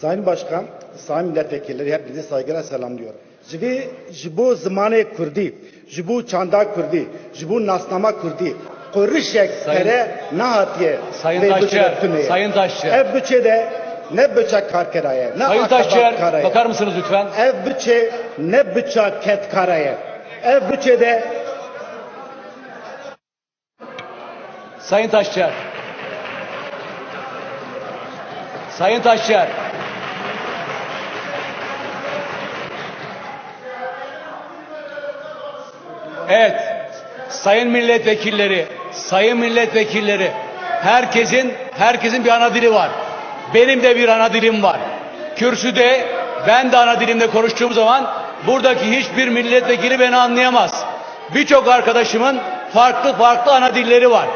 Sayın Başkan, Sayın Milletvekilleri hepinizi saygıyla selamlıyorum. Jivi jibu zamanı Kurdi, jibu çanda Kurdi, jibu nasnama Kurdi. Kurişek tere nahatiye. Sayın Taşçı, bütçe. Sayın Taşçı. Ev bütçede ne bıçak karkeraya, ne Sayın karaya. bakar mısınız lütfen? Ev bütçe ne bıçak ket karaya. Ev bütçede Sayın Taşçıyer. Sayın Taşçıyer. Evet. Sayın milletvekilleri, sayın milletvekilleri, herkesin herkesin bir ana dili var. Benim de bir ana dilim var. Kürsüde ben de ana dilimde konuştuğum zaman buradaki hiçbir milletvekili beni anlayamaz. Birçok arkadaşımın farklı farklı ana dilleri var.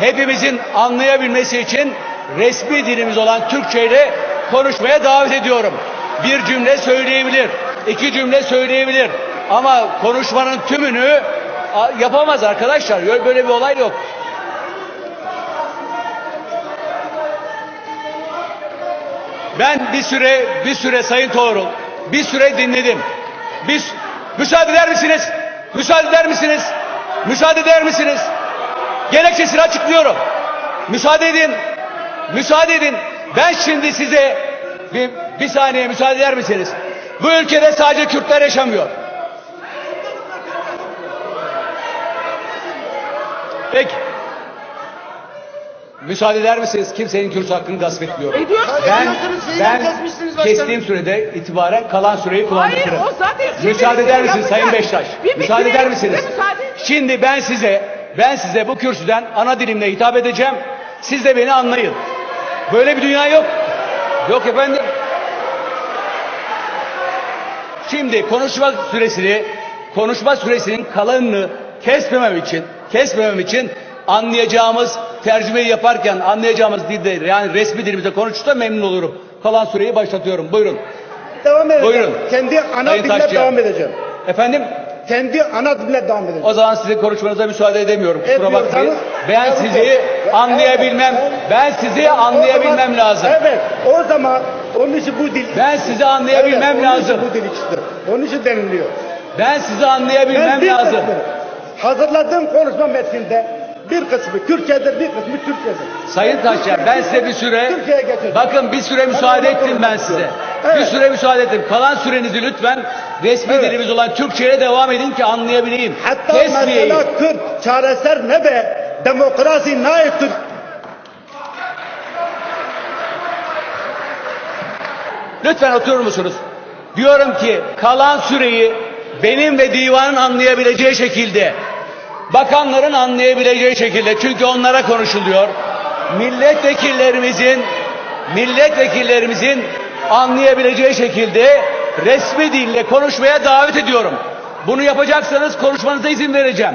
Hepimizin anlayabilmesi için resmi dilimiz olan Türkçe ile konuşmaya davet ediyorum. Bir cümle söyleyebilir, iki cümle söyleyebilir. Ama konuşmanın tümünü yapamaz arkadaşlar. Böyle bir olay yok. Ben bir süre bir süre Sayın Toğrul bir süre dinledim. Biz müsaade eder misiniz? Müsaade eder misiniz? Müsaade eder misiniz? Gerekçesini açıklıyorum. Müsaade edin. Müsaade edin. Ben şimdi size bir, bir saniye müsaade eder misiniz? Bu ülkede sadece Kürtler yaşamıyor. Peki. Müsaade eder misiniz? Kimsenin Kürt hakkını gasp etmiyorum. Ediyorsunuz, Ben, ediyorsunuz, ben kesmişsiniz başkanım. kestiğim sürede itibaren kalan süreyi Hayır kullanırım. o zaten Müsaade eder misiniz Sayın. Beştaş? Bir Müsaade eder misiniz? müsaade. Şimdi ben size ben size bu kürsüden ana dilimle hitap edeceğim. Siz de beni anlayın. Böyle bir dünya yok. Yok efendim. Şimdi konuşma süresini konuşma süresinin kalanını kesmemem için kesmemem için anlayacağımız tercümeyi yaparken anlayacağımız dilde yani resmi dilimizde konuşursa memnun olurum. Kalan süreyi başlatıyorum. Buyurun. devam edeceğim. Buyurun. Kendi ana Sayın dilimle Taşçı. devam edeceğim. Efendim Kendi ana dilimle devam edeceğim. O zaman sizin konuşmanıza müsaade edemiyorum. Kusura bakmayın. Ben Evet, sizi evet, anlayabilmem, evet. ben sizi anlayabilmem zaman- lazım. Evet. O zaman onun için bu dil. Ben sizi anlayabilmem Evet, onun lazım. için bu dil çıktı. Onun için deniliyor. Ben sizi anlayabilmem bir lazım. kısmını, hazırladığım konuşma metninde bir kısmı Türkçe'dir, bir kısmı Türkçe'dir. Sayın Taşyer ben size bir süre Türkiye'ye geçeceğim. bakın bir süre müsaade Ben ettim ben size. Evet. Bir süre müsaade ettim. Kalan sürenizi lütfen resmi Evet. dilimiz olan Türkçe'ye devam edin ki anlayabileyim. Hatta Kesmeyeyim. mesela Kürt çareser ne be? Demokrasi Türk? Lütfen oturur musunuz? Diyorum ki kalan süreyi benim ve divanın anlayabileceği şekilde, bakanların anlayabileceği şekilde çünkü onlara konuşuluyor. Milletvekillerimizin milletvekillerimizin anlayabileceği şekilde resmi dille konuşmaya davet ediyorum. Bunu yapacaksanız konuşmanıza izin vereceğim.